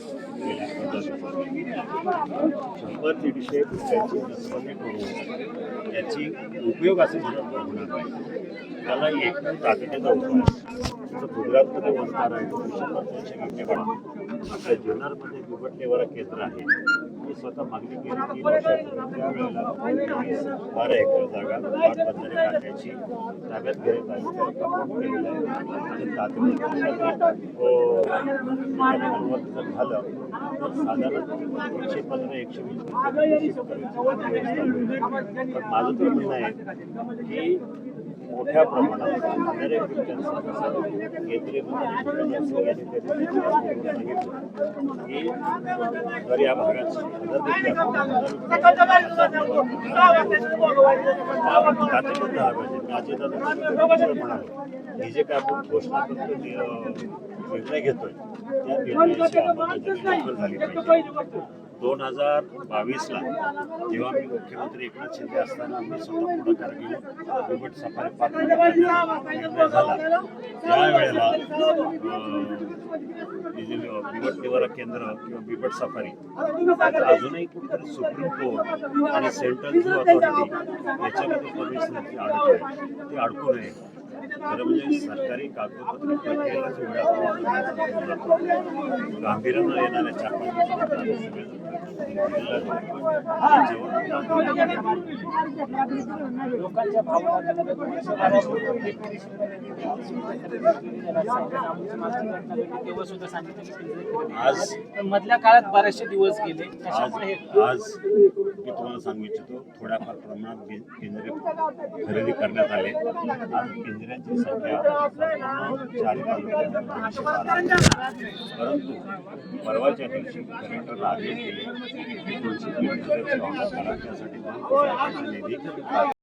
Thank you. शंभर दीडशे रुपयाची नसबंदी करून याची उपयोग असे म्हणत होणार नाही. त्याला एक तातडीचा उपाय आहे. गुजरातमध्ये वंतार आहे. शंभर दोनशे आपल्या जुन्नरमध्ये बिबट केंद्र आहे. मी स्वतः मागणी केली तीन वर्षापूर्वी त्यावेळेला बारा एकर जागा पाटबंधारे काढण्याची ताब्यात घेण्यात आली. केलेलं आहे. आणि तातडीने हो. झालं. साधारण एकशे पंधरा एकशे वीस. माझं तर म्हणणं आहे की मोठ्या प्रमाणात केंद्रीय मंत्री यांनी सांगितलं की जर या भागात ही जे काय आपण घोषणापत्र नि- अं, निर्णय घेतोय त्या निर्णयाची झाली पाहिजे. दोन हजार बावीसला जेव्हा मी मुख्यमंत्री एकनाथ शिंदे असताना मी स्वतः पुढाकार घेऊन बिबट सफारी पार्क झाला. त्यावेळेला बिबट निवारा केंद्र किंवा बिबट सफारी अजूनही कुठेतरी सुप्रीम कोर्ट आणि सेंट्रल झू अथॉरिटी याच्यामध्ये परमिशनची अडकली ते अडकू नये. खरं म्हणजे सरकारी कागदपत्र प्रक्रियेलाच वेळा गांभीर्यानं येणाऱ्या चार लोकांच्या आज मधल्या काळात बरेचसे दिवस गेले आज मी तुम्हाला सांगू इच्छितो थोड्याफार प्रमाणात केंद्रे खरेदी करण्यात आले. आज केंद्रांची संख्या संपूर्ण परंतु परवाच्या दिवशी कलेक्टरला आदेश दिले ऑर्डर